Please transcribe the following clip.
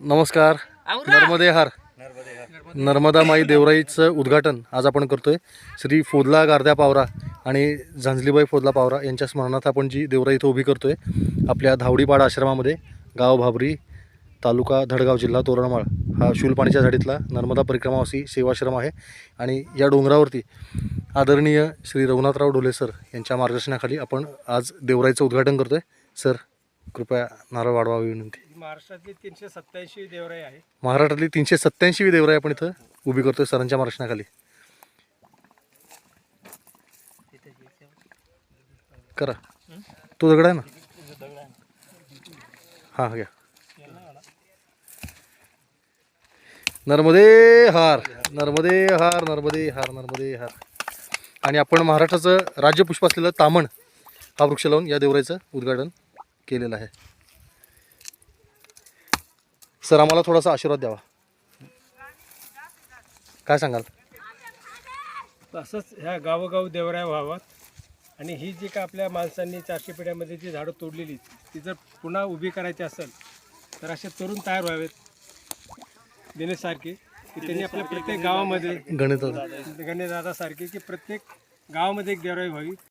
नमस्कार. नर्मदे हार. नर्मदा माई देवराईचं उद्घाटन आज आपण करतोय. श्री फोदला गारद्या पावरा आणि झांजलीबाई फोदला पावरा यांच्या स्मरणार्थ आपण जी देवराई इथं उभी करतोय आपल्या धावडीपाडा आश्रमामध्ये गाव भाबरी तालुका धडगाव जिल्हा तोरणमाळ. हा शूलपाणीच्या झाडीतला नर्मदा परिक्रमावासी सेवाश्रम आहे आणि या डोंगरावरती आदरणीय श्री रघुनाथराव ढोले सर यांच्या मार्गदर्शनाखाली आपण आज देवराईचं उद्घाटन करतोय. सर कृपया नारळ वाढवावी विनंती. महाराष्ट्रातली तीनशे सत्याऐंशी देवराई आहे महाराष्ट्रातली तीनशे सत्याऐंशी देवराई आपण इथं उभी करतोय सरांच्या महाराष्ट्राखाली करा. तो दगड आहे ना? हां घ्या. नर्मदे हार नर्मदे हार नर्मदे हार नर्मदे हार. आणि आपण महाराष्ट्राचं राज्यपुष्प असलेलं तामण हा वृक्ष लावून या देवराईचं उद्घाटन केलेलं आहे. सर आम्हाला थोडासा आशीर्वाद द्यावा. काय सांगाल? असंच ह्या गावोगाव देवराया व्हावात आणि ही जी का आपल्या माणसांनी चारशे पिढ्यामध्ये जी झाडं तोडलेली ती जर पुन्हा उभी करायची असेल तर असे तरुण तयार व्हावेत. दिनेशसारखे की त्यांनी आपल्या प्रत्येक गावामध्ये गणित गणेशदादासारखे की प्रत्येक गावामध्ये एक देवराई व्हावी